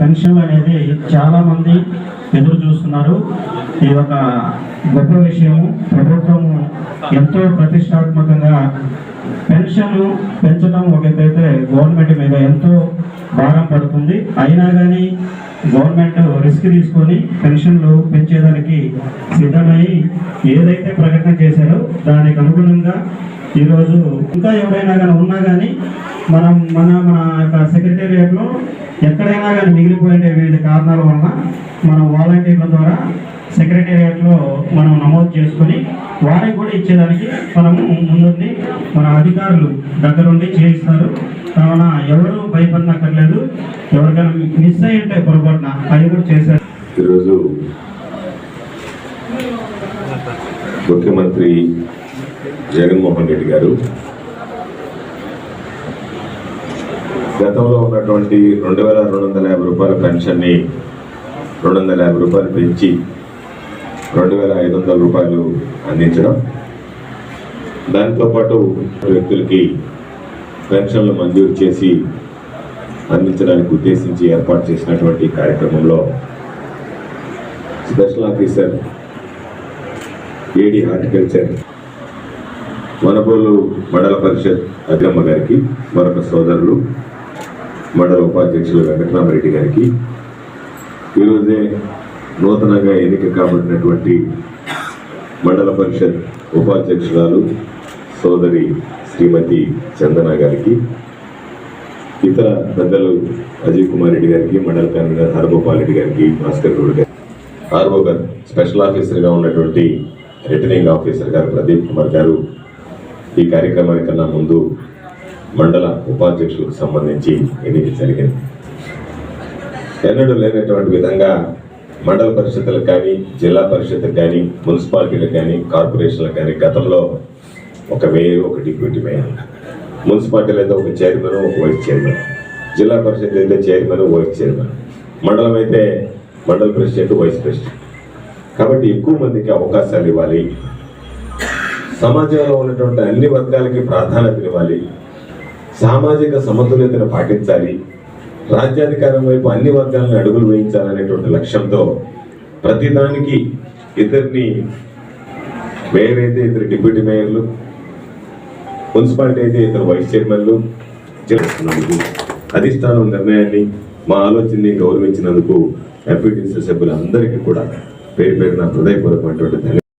Pension అనేది చాలా మంది ఎదురు చూస్తున్నారు. ఇది ఒక గొప్ప విషయము. ప్రభుత్వము ఎంతో ప్రతిష్టాత్మకంగా పెన్షన్ పెంచడం ఒక ఎత్తైతే గవర్నమెంట్ మీద ఎంతో భారం పడుతుంది. అయినా కానీ గవర్నమెంట్ రిస్క్ తీసుకొని పెన్షన్లు పెంచేదానికి సిద్ధమై ఏదైతే ప్రకటన చేశారో దానికి అనుగుణంగా ఈరోజు ఇంకా ఎవరైనా కానీ ఉన్నా కానీ మనం మన మన యొక్క సెక్రటేరియట్లో ఎక్కడైనా కానీ మిగిలిపోయే వివిధ కారణాల వలన మనం వాలంటీర్ల ద్వారా సెక్రటేరియట్లో మనం నమోదు చేసుకొని వారికి కూడా ఇచ్చేదానికి మనము ముందుండి మన అధికారులు దగ్గరుండి చేయిస్తారు. కావున ఎవరు భయపడనక్కర్లేదు ఎవరికైనా మిస్ అయి ఉంటే పొరపాటున అది కూడా చేశారు. ఈరోజు ముఖ్యమంత్రి జగన్మోహన్ రెడ్డి గారు గతంలో ఉన్నటువంటి రెండు వేల రెండు వందల యాభై రూపాయల పెన్షన్ని రెండు వందల యాభై రూపాయలు పెంచి రెండు వేల ఐదు వందల రూపాయలు అందించడం. దాంతోపాటు వ్యక్తులకి పెన్షన్లు మంజూరు చేసి అందించడానికి ఉద్దేశించి ఏర్పాటు చేసినటువంటి కార్యక్రమంలో స్పెషల్ ఆఫీసర్ ఏడి హార్టికల్చర్ వనపూలు మండల పరిషత్ అగ్రమ్మ గారికి మరొక సోదరులు మండల ఉపాధ్యక్షులు వెంకటరామరెడ్డి గారికి. ఈరోజే నూతనంగా ఎన్నిక కాబడినటువంటి మండల పరిషత్ ఉపాధ్యక్షురాలు సోదరి శ్రీమతి చందన గారికి ఇతర పెద్దలు అజయ్ కుమార్ రెడ్డి గారికి మండల కన్వీనర్ హరగోపాల్ రెడ్డి గారికి భాస్కర్ గౌడ్ గారికి ఆర్ఓ గారు స్పెషల్ ఆఫీసర్గా ఉన్నటువంటి రిటర్నింగ్ ఆఫీసర్ గారు ప్రదీప్ కుమార్ గారు ఈ కార్యక్రమానికన్నా ముందు మండల ఉపాధ్యక్షులకు సంబంధించి ఎన్నిక జరిగింది. ఎన్నడూ లేనటువంటి విధంగా మండల పరిషత్తులకు కానీ జిల్లా పరిషత్తులకు కానీ మున్సిపాలిటీలకు కానీ కార్పొరేషన్లకు కానీ గతంలో ఒక మేయర్ ఒక డిప్యూటీ మేయర్ మున్సిపాలిటీలు అయితే ఒక చైర్మన్ ఒక వైస్ చైర్మన్ జిల్లా పరిషత్ అయితే చైర్మన్ వైస్ చైర్మన్ మండలం అయితే మండల ప్రెసిడెంట్ వైస్ ప్రెసిడెంట్. కాబట్టి ఎక్కువ మందికి అవకాశాలు ఇవ్వాలి. సమాజంలో ఉన్నటువంటి అన్ని వర్గాలకి ప్రాధాన్యత ఇవ్వాలి. సామాజిక సమతుల్యతను పాటించాలి. రాజ్యాధికారం వైపు అన్ని వర్గాలను అడుగులు వేయించాలనేటువంటి లక్ష్యంతో ప్రతిదానికి ఇద్దరిని మేయర్ అయితే ఇద్దరు డిప్యూటీ మేయర్లు మున్సిపాలిటీ అయితే ఇద్దరు వైస్ చైర్మన్లు చేస్తున్నందుకు అధిష్టానం నిర్ణయాన్ని మా ఆలోచనని గౌరవించినందుకు ఎంపీటీసీ సభ్యులందరికీ కూడా పేరు పేరున హృదయపూర్వకమైనటువంటి ధన్యవాదాలు.